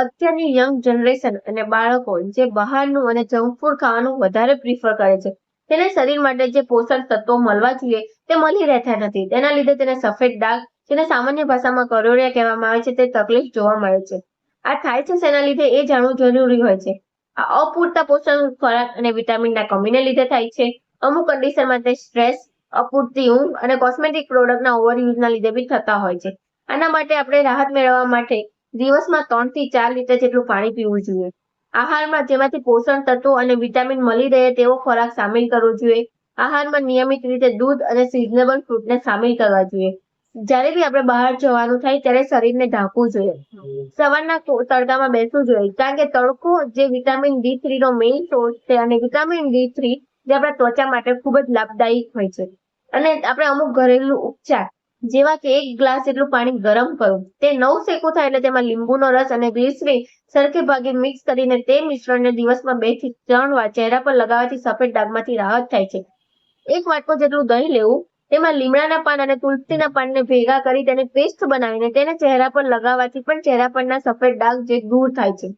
અત્યારની young generation અને બાળકો જે બહારનું અને જંક ફૂડ ખાવાનું વધારે પ્રિફર કરે છે, તેને શરીર માટે જે પોષક તત્વો મળવા જોઈએ તે મળી રહેતા નથી. તેના લીધે તેને સફેદ ડાઘ જેને સામાન્ય ભાષામાં કરોડિયા કહેવામાં આવે છે તે તકલીફ જોવા મળે છે. આ થાય છે તેના લીધે એ જાણવું જરૂરી હોય છે. આ અપૂરતા પોષણ ખોરાક અને વિટામિનના કમીને લીધે થાય છે. અમુક કન્ડિશનમાં તે સ્ટ્રેસ અપૂરતી ઊંઘ અને કોસ્મેટિક પ્રોડક્ટના ઓવરયુઝના લીધે બી થતા હોય છે. આના માટે આપણે રાહત મેળવવા માટે દિવસમાં ત્રણથી ચાર લીટર જેટલું પાણી પીવું જોઈએ. આહારમાં જેમાંથી પોષણ તત્વો અને વિટામિન મળી રહે તેવો ખોરાક સામેલ કરવો જોઈએ. આહારમાં નિયમિત રીતે દૂધ અને સિઝનેબલ ફ્રૂટને સામેલ કરવા જોઈએ. જ્યારે બી આપણે બહાર જવાનું થાય ત્યારે શરીરને ઢાંકવું જોઈએ. સવારના તડકામાં બેસવું જોઈએ. કારણ કે તડકો જે વિટામિન ડી થ્રી નો મેઇન સોર્સ છે અને વિટામિન ડી થ્રી જે આપણા ત્વચા માટે ખૂબ જ લાભદાયક હોય છે. અને આપણે અમુક ઘરેલું ઉપચાર જેવા કે એક ગ્લાસ જેટલું પાણી ગરમ કરવું તે નવ શેકો થાય એટલે તેમાં લીંબુનો રસ અને ગ્લિસરીન સરખે ભાગે મિક્સ કરીને તે મિશ્રણને દિવસમાં બેથી ત્રણ વાર ચહેરા પર લગાવવાથી સફેદ ડાઘમાંથી રાહત થાય છે. એક વાટકો જેટલું દહીં લેવું, તેમાં લીમડાના પાન અને તુલસીના પાનને ભેગા કરી તેને પેસ્ટ બનાવીને તેને ચહેરા પર લગાવવાથી પણ ચહેરા પરના સફેદ ડાઘ જે દૂર થાય છે.